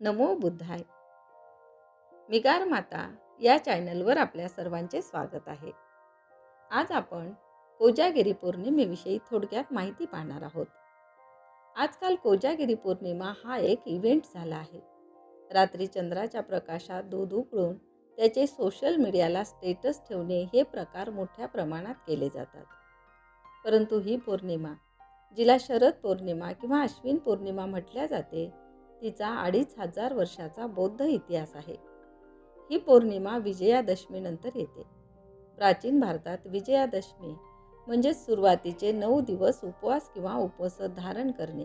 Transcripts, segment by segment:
नमो बुद्धाय. मिगार माता या चॅनलवर आपल्या सर्वांचे स्वागत आहे. आज आपण कोजागिरी पौर्णिमेविषयी थोडक्यात माहिती पाहणार आहोत. आजकाल कोजागिरी पौर्णिमा हा एक इव्हेंट झाला आहे. रात्री चंद्राच्या प्रकाशात दूध उकळून त्याचे सोशल मीडियाला स्टेटस ठेवणे हे प्रकार मोठ्या प्रमाणात केले जातात. परंतु ही पौर्णिमा जिला शरद पौर्णिमा किंवा अश्विन पौर्णिमा म्हटल्या जाते तिचा अडीच हजार वर्षाचा बौद्ध इतिहास आहे. ही पौर्णिमा विजयादशमीनंतर येते. प्राचीन भारतात विजयादशमी म्हणजे सुरुवातीचे नऊ दिवस उपवास किंवा उपवास धारण करणे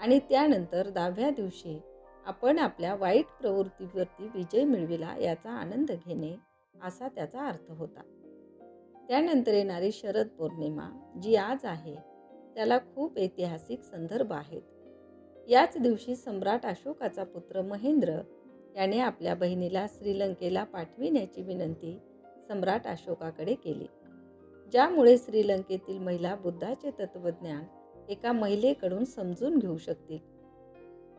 आणि त्यानंतर दहाव्या दिवशी आपण आपल्या वाईट प्रवृत्तीवरती विजय मिळविला याचा आनंद घेणे असा त्याचा अर्थ होता. त्यानंतर येणारी शरद पौर्णिमा जी आज आहे त्याला खूप ऐतिहासिक संदर्भ आहेत. याच दिवशी सम्राट अशोकाचा पुत्र महेंद्र याने आपल्या बहिणीला श्रीलंकेला पाठविण्याची विनंती सम्राट अशोकाकडे केली. ज्यामुळे श्रीलंकेतील महिला बुद्धाचे तत्त्वज्ञान एका महिलेकडून समजून घेऊ शकतील.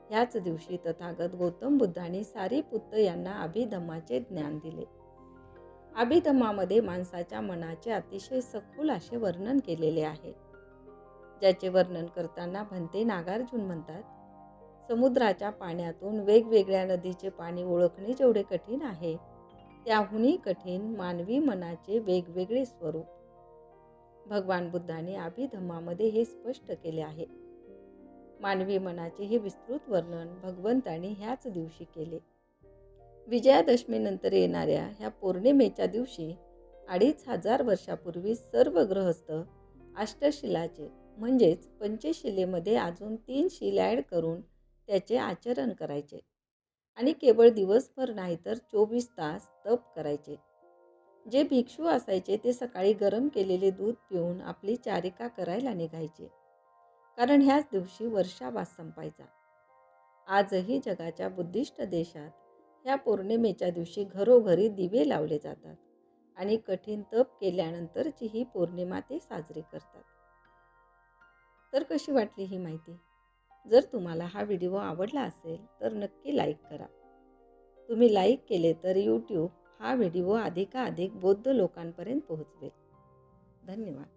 ह्याच दिवशी तथागत गौतम बुद्धाने सारीपुत्त यांना अभिधमाचे ज्ञान दिले. अभिधमामध्ये माणसाच्या मनाचे अतिशय सखोल असे वर्णन केलेले आहे. ज्याचे वर्णन करताना भंते नागार्जुन म्हणतात समुद्राच्या पाण्यातून वेगवेगळ्या नदीचे पाणी ओळखणे जेवढे कठीण आहे त्याहूनही कठीण मानवी मनाचे वेगवेगळे स्वरूप. भगवान बुद्धाने अभिधमामध्ये हे स्पष्ट केले आहे. मानवी मनाचे हे विस्तृत वर्णन भगवंताने ह्याच दिवशी केले. विजयादशमीनंतर येणाऱ्या ह्या पौर्णिमेच्या दिवशी अडीच हजार वर्षापूर्वी सर्व ग्रहस्थ अष्टशिलाचे म्हणजेच पंचशिलेमध्ये अजून तीन शिल ॲड करून त्याचे आचरण करायचे आणि केवळ दिवसभर नाही तर चोवीस तास तप करायचे. जे भिक्षू असायचे ते सकाळी गरम केलेले दूध पिऊन आपली चारिका करायला निघायचे. कारण ह्याच दिवशी वर्षावास संपायचा. आजही जगाच्या बुद्धिस्ट देशात ह्या पौर्णिमेच्या दिवशी घरोघरी दिवे लावले जातात आणि कठीण तप केल्यानंतरची ही पौर्णिमा ते साजरी करतात. तर कशी वाटली ही माहिती? जर तुम्हाला हा व्हिडिओ आवडला असेल तर नक्की लाईक करा. तुम्ही लाईक केले तर यूट्यूब हा व्हिडिओ अधिकाधिक बौद्ध लोकांपर्यंत पोहोचवेल. धन्यवाद.